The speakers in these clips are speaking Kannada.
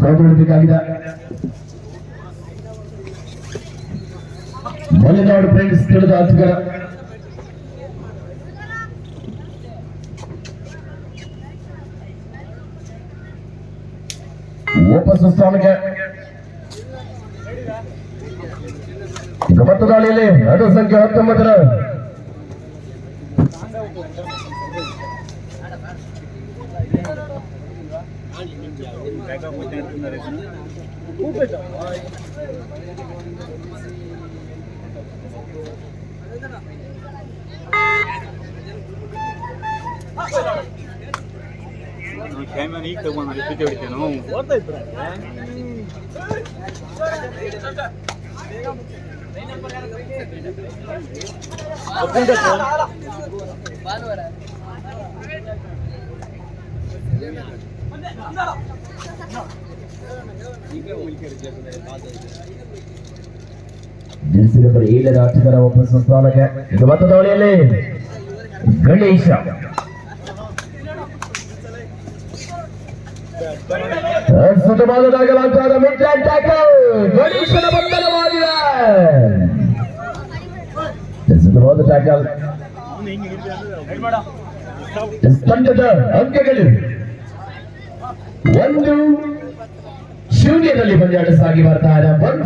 ಕಾಪಾಡಬೇಕಾಗಿದೆ ಮಲೆನಾಡು ಫ್ರೆಂಡ್ಸ್ ತಿಳಿದ ಆಟಗಾರ ವಾಪಸ್ ಸ್ಥಾನಕ್ಕೆ ಈಗ ಮತ್ತೆ ದಾಳಿಯಲ್ಲಿ ಅದು ಸಂಖ್ಯೆ ಹತ್ತೊಂಬತ್ತರ ಕ್ಯಾಮರಾ ಈಗ ತಗೊಂಡು ಪಿಚ್ ಹೊಡಿತೀವಿ ನಾವು ಜೆರ್ಸಿ ನಂಬರ್ ಏಳರ ಆಟಗಾರ ವಾಪಸ್ ಸ್ಥಾನಕ್ಕೆ ಈಗ ಮತ್ತೆ ದಾಳಿಯಲ್ಲಿ ಗಣೇಶ ಸುತಮಾನದಾಗಲಾಗ್ತಾದ ಮಿಡ್ ಟ್ಯಾಕಲ್ ಗಣೇಶನ ಬಂಧನವಾಗಿದೆ ಸುತಮಾದ ಟ್ಯಾಕಲ್ ತಂಡದ ಅಂಕಗಳು ಒಂದು ಶೂನ್ಯದಲ್ಲಿ ಪಂದ್ಯಾಟ ಸಾಗಿ ಬರ್ತಾ ಇದೆ. ಒನ್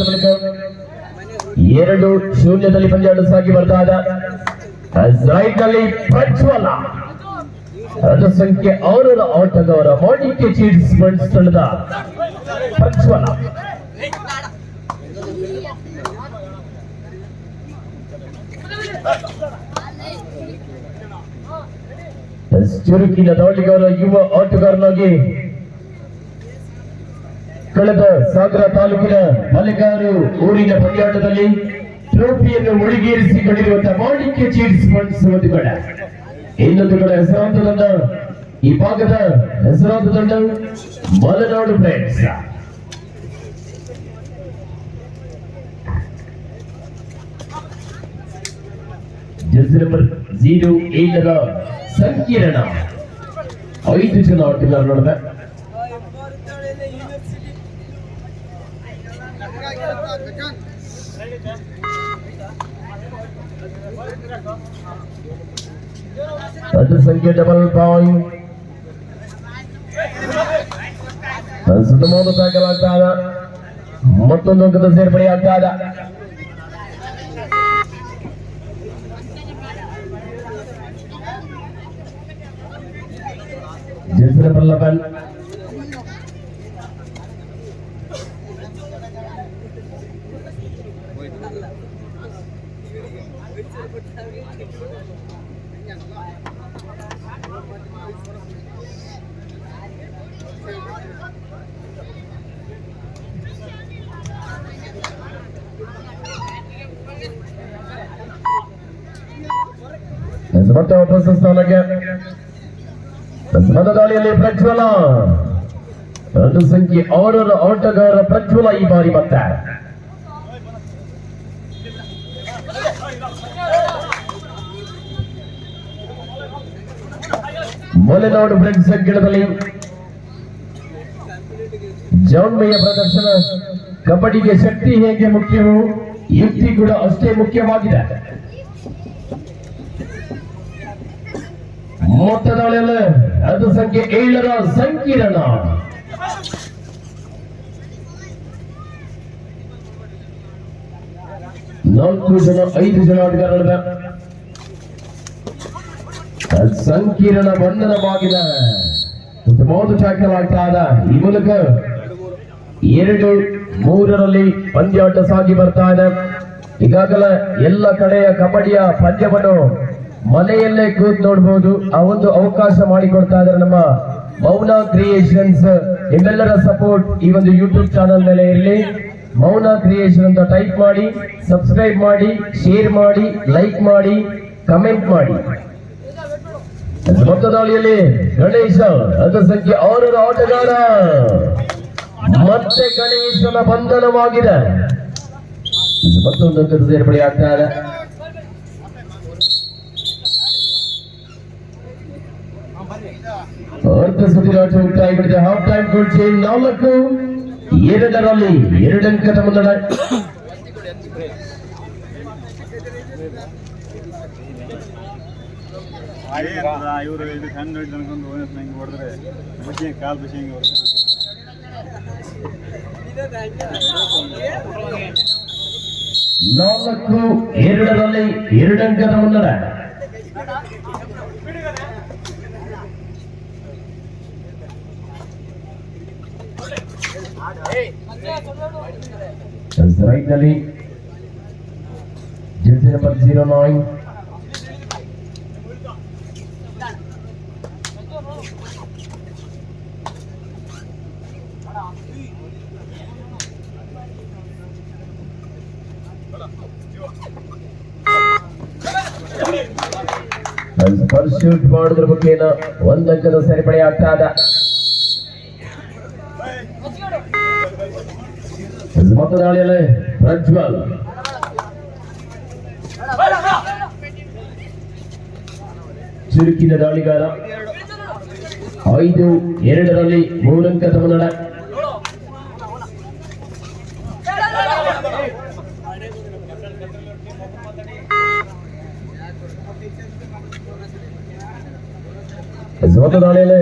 ಬಳಿಕ ಎರಡು ಶೂನ್ಯದಲ್ಲಿ ಪಂದ್ಯಾಟ ಸಾಗಿ ಬರ್ತಾ ಇದೆ. ಪ್ರಜ್ವಲ. ಅದು ಸಂಖ್ಯೆ ಅವರ ಆಟದವರ ಮಾಣಿಕ್ಯ ಚೀಟ್ಸ್ ಬಂಡ್ಸ್ ಪ್ರಜ್ವಲ. ಚುರುಕಿನ ದಾಳಿಗಾರ ಯುವ ಆಟಗಾರನಾಗಿ ಕಳೆದ ಸಾಗರ ತಾಲೂಕಿನ ಮಲೆಗಾರು ಊರಿನ ಪಂದ್ಯಾಟದಲ್ಲಿ ಟ್ರೋಫಿಯನ್ನು ಮುಳುಗೇರಿಸಿಕೊಂಡಿರುವಂತಹ ಮಾಣಿಕ್ಯ ಚೀಟ್ಸ್ ಫಂಡ್ಸ್ ಇನ್ನೊಂದು ಕಡೆ ಹೆಸರಾಂತ ತಂಡ. ಈ ಭಾಗದ ಹೆಸರಾಂತ ತಂಡ Malenadu friends. Jersey number zero ಏಳರ ಸಂಕೀರ್ಣ ಐದು ಜನ ಆಟಗಾರರು ನಡುವೆ ಅದು ಸಂಖ್ಯೆ ಡಬಲ್ ಪಾಯಿಂಟ್ ಸುತ್ತಮುತ್ತ ಸಾಗಲಾಗ್ತಾ ಇದೆ ಮತ್ತೊಂದು ಅಂಕದ ಸೇರ್ಪಡೆ পোলাপান Sebab tu apa sesuatu lagi? ದಾಳಿಯಲ್ಲಿ ಪ್ರಜ್ವಲ. ಅದು ಸಂಖ್ಯೆ ಆರರ ಆಟಗಾರ ಪ್ರಜ್ವಲ ಈ ಬಾರಿ ಮತ್ತೆ. ಮಲೆನಾಡು ಫ್ರೆಂಡ್ಸ್ ಸಂಕೀರ್ಣದಲ್ಲಿ ಜಾಣ್ಮೆಯ ಪ್ರದರ್ಶನ. ಕಬಡ್ಡಿಗೆ ಶಕ್ತಿ ಹೇಗೆ ಮುಖ್ಯವೋ ಯುಕ್ತಿ ಕೂಡ ಅಷ್ಟೇ ಮುಖ್ಯವಾಗಿದೆ. ಮೊತ್ತ ದಾಳಿಯಲ್ಲಿ ಅದು ಸಂಖ್ಯೆ ಏಳರ ಸಂಕೀರ್ಣ. ನಾಲ್ಕು ಜನ, ಐದು ಜನ ಆಟಗಾರರ ಸಂಕೀರ್ಣ ಬಂಧನವಾಗಿದೆ. ಟ್ಯಾಕಲ್ ಆಗ್ತಾ ಆದ ಈ ಮೂಲಕ ಎರಡು, ಮೂರರಲ್ಲಿ ಪಂದ್ಯಾಟ ಸಾಗಿ ಬರ್ತಾ ಇದೆ. ಈಗಾಗಲೇ ಎಲ್ಲ ಕಡೆಯ ಕಬಡ್ಡಿಯ ಪಂದ್ಯವನ್ನು ಮನೆಯಲ್ಲೇ ಕೂತ್ ನೋಡ್ಬೋದು. ಆ ಒಂದು ಅವಕಾಶ ಮಾಡಿಕೊಡ್ತಾ ಇದ್ದಾರೆ ನಮ್ಮ ಮೌನ ಕ್ರಿಯೇಷನ್ಸ್. ನಿಮ್ಮೆಲ್ಲರ ಸಪೋರ್ಟ್ ಈ ಒಂದು ಯೂಟ್ಯೂಬ್ ಚಾನಲ್ ಮೇಲೆ ಇರಲಿ. ಮೌನ ಕ್ರಿಯೇಷನ್ ಅಂತ ಟೈಪ್ ಮಾಡಿ ಸಬ್ಸ್ಕ್ರೈಬ್ ಮಾಡಿ ಶೇರ್ ಮಾಡಿ ಲೈಕ್ ಮಾಡಿ ಕಮೆಂಟ್ ಮಾಡಿ. ಮೊತ್ತದಾಳಿಯಲ್ಲಿ ಗಣೇಶ ಅದ ಸಂಖ್ಯೆ ಆರರ ಆಟಗಾರ. ಮತ್ತೆ ಗಣೇಶನ ಬಂಧನವಾಗಿದೆ. ಮತ್ತೊಂದು ಸೇರ್ಪಡೆ ಆಗ್ತಾ ಇದೆ. ಅರ್ಧ ಸುತ್ತಿನಾಟ ಮುಕ್ತಾಯಗೊಂಡಿದೆ ಹಾಫ್ ಟೈಮ್ ಗೋಲ್ ಚೇಂಜ್ ನಾಲ್ಕು. ಎರಡರಲ್ಲಿ ಎರಡು ಅಂಕದ ಮುನ್ನಡ. ಇವರು ಇದು ಹೊಡೆದ್ರೆ ಬಸಿ ನಾಲ್ಕು ಎರಡರಲ್ಲಿ ಎರಡು ಅಂಕದ ರೈಟ್ ನಲ್ಲಿ jersey number zero nine pursuit ಮಾಡೋದ್ರ ಮುಖೇನ ಒಂದ್ ಅಂಕದ ಸೇರ್ಪಡೆ ಆಗ್ತಾ ಇದೆ ಮೊತ್ತ ದಾಳಿಯಲ್ಲಿ ಪ್ರಜ್ವಲ್ ಚುರುಕಿನ ದಾಳಿಗಾರ ಐದು ಎರಡರಲ್ಲಿ ಮೂರಂಕದ ಮುನ್ನಡ ಮೊತ್ತ ದಾಳಿಯಲ್ಲಿ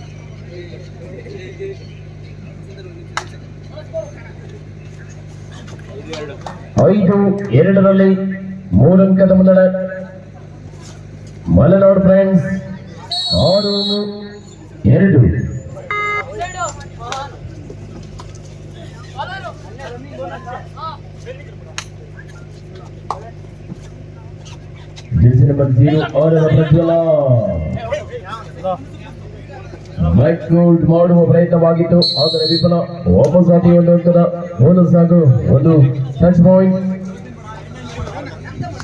ಐದು ಎರಡರಲ್ಲಿ ಮೂರಂಕದ ಮುನ್ನಡ. ಮಲೆನಾಡು ಫ್ರೆಂಡ್ಸ್ ಆರು ಎರಡು. ಮೈಕ್ರೋಲ್ಡ್ ಮಾಡುವ ಪ್ರಯತ್ನವಾಗಿತ್ತು, ಆದರೆ ವಿಫಲ. ವಾಪಸ್ ಆಗಿ ಒಂದು ಅಂಕದ ಬೋನಸ್ ಹಾಗೂ ಒಂದು touch point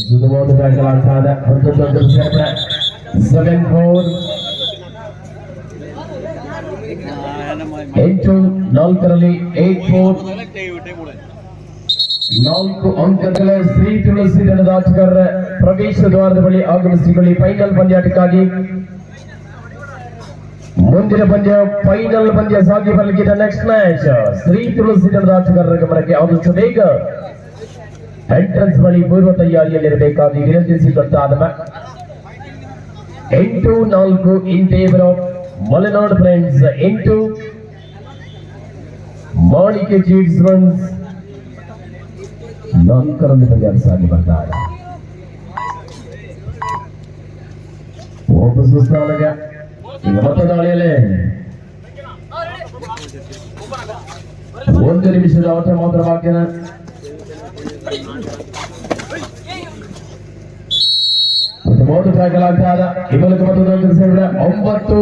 ಸುಧವಾದ ಟ್ಯಾಕಲ್ ಆಗ್ತಾ ಇದೆ ಹತ್ತೊಂದು ಅಂಕದ ಸೇರ್ಪಡೆ ಸೆವೆನ್ ಫೋರ್ ಎಂಟು ನಾಲ್ಕರಲ್ಲಿ ಏಟ್ ಫೋರ್ ನಾಲ್ಕು ಅಂಕಗಳ ಶ್ರೀ ತುಳಸಿ ದಳದ ಆಟಗಾರರ ಪ್ರವೇಶ ದ್ವಾರದ ಬಳಿ ಆಗಮಿಸಿಕೊಳ್ಳಿ ಫೈನಲ್ ಪಂದ್ಯಾಟಕ್ಕಾಗಿ ಮುಂದಿನ ಪಂದ್ಯ ಫೈನಲ್ ಪಂದ್ಯ ಸಾಗಿ ಬರಲಿಕ್ಕಿದೆ ನೆಕ್ಸ್ಟ್ ಮ್ಯಾಚ್ ಶ್ರೀ ತುಳಸಿ ದಳದ ಆಟಗಾರರ ಗಮನಕ್ಕೆ ಆದಷ್ಟು ಬೇಗ ಎಂಟ್ರೆನ್ಸ್ ಬಳಿ ಪೂರ್ವ ತಯಾರಿಯಲ್ಲಿರಬೇಕಾಗಿ ವಿನಂತಿಸಿಕೊಳ್ತಾದ ಎಂಟು ನಾಲ್ಕು in favour of Malenad friends ಎಂಟು ಮಾಳಿಕೆ ಚೀಟ್ಸ್ ಫ್ರೆಂಡ್ಸ್ ನಾಲ್ಕರಲ್ಲಿ ಪಂದ್ಯ ಬಂದಾರೆ. ಸುಸ್ತಾನಗ ಈಗ ಮತ್ತೆ ದಾಳಿಯಲ್ಲಿ. ಒಂದು ನಿಮಿಷದ ಆಟ ಮಾತ್ರ ಬಾಕಿನ. ಮತ್ತೆ ಸೈಕಲ್ ಈ ಮೂಲಕ ಮತ್ತೊಂದು ಒಂಬತ್ತು.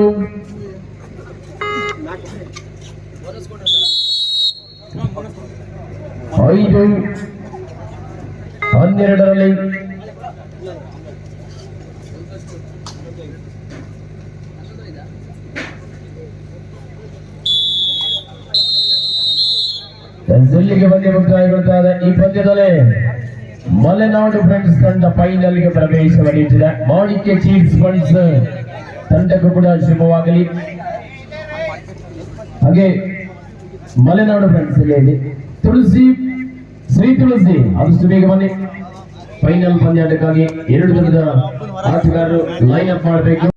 ಐದು. ಹನ್ನೆರಡರಲ್ಲಿ ಇಲ್ಲಿಗೆ ಪಂದ್ಯ ಮುಕ್ತಾಯಗೊಳ್ತಾ ಇದೆ ಈ ಪಂದ್ಯದಲ್ಲಿ ಮಲೆನಾಡು ಫ್ರೆಂಡ್ಸ್ ತಂಡ ಫೈನಲ್ಗೆ ಪ್ರವೇಶ ಪಡೆಯುತ್ತಿದೆ ಮಾಣಿಕ್ಯ ಚೀಫ್ಸ್ ಫಂಡ್ಸ್ ತಂಡಕ್ಕೂ ಕೂಡ ಶುಭವಾಗಲಿ. ಹಾಗೆ ಮಲೆನಾಡು ಫ್ರೆಂಡ್ಸ್ ಇಲ್ಲಿ ತುಳಸಿ, ಶ್ರೀ ತುಳಸಿ ಆದಷ್ಟು ಬೇಗ ಬನ್ನಿ. ಫೈನಲ್ ಪಂದ್ಯಾಟಕ್ಕಾಗಿ ಎರಡು ದಿನದ ಆಟಗಾರರು ಲೈನ್ ಅಪ್ ಮಾಡಬೇಕು.